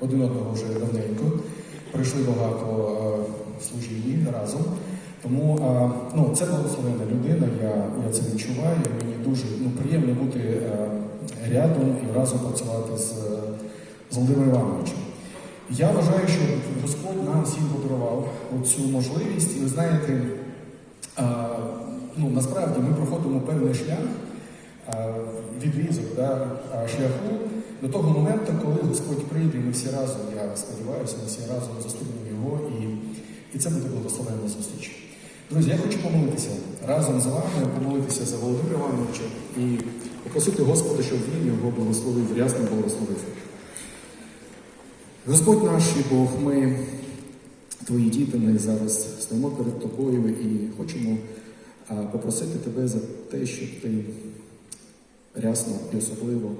один одного вже давненько. Пройшли багато е, служінь разом. Тому е, ну, це благословенна людина, я, я це відчуваю. Мені дуже ну, приємно бути е, рядом і разом працювати з, з Володимиром Івановичем. Я вважаю, що Господь нам всім подарував цю можливість, і ви знаєте, ну, насправді ми проходимо певний шлях, відрізок да, шляху до того моменту, коли Господь прийде, і ми всі разом, я сподіваюся, ми всі разом зустрінемо його, і, і це буде благословенна зустріч. Друзі, я хочу помолитися разом з вами, помолитися за Володимира Івановича і попросити Господа, щоб він його благословив, рясно благословив. Господь наш і Бог, ми твої діти, ми зараз стоїмо перед тобою і хочемо а, попросити тебе за те, щоб ти рясно і особливо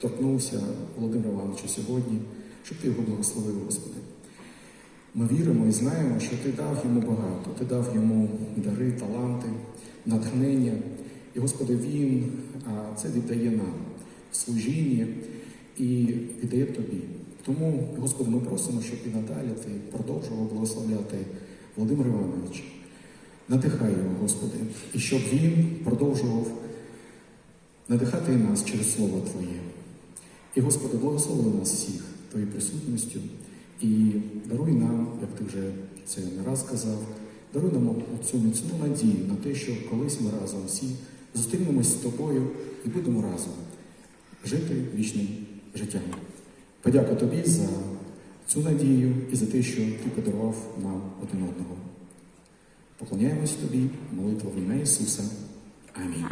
торкнувся Володимира Івановича сьогодні, щоб ти його благословив, Господи. Ми віримо і знаємо, що ти дав йому багато, ти дав йому дари, таланти, натхнення. І, Господи, Він це віддає нам в служінні і віддає тобі. Тому, Господи, ми просимо, щоб і надалі ти продовжував благословляти Володимира Івановича. Надихай його, Господи, і щоб він продовжував надихати нас через Слово Твоє. І, Господи, благослови нас всіх Твоєю присутністю і даруй нам, як ти вже це не раз казав, даруй нам цю міцну надію на те, що колись ми разом всі зустрінемось з тобою і будемо разом жити вічним життям. Подяка тобі за цю надію і за те, що ти подарував нам один одного. Поклоняємось тобі, молитва в ім'я Ісуса. Амінь.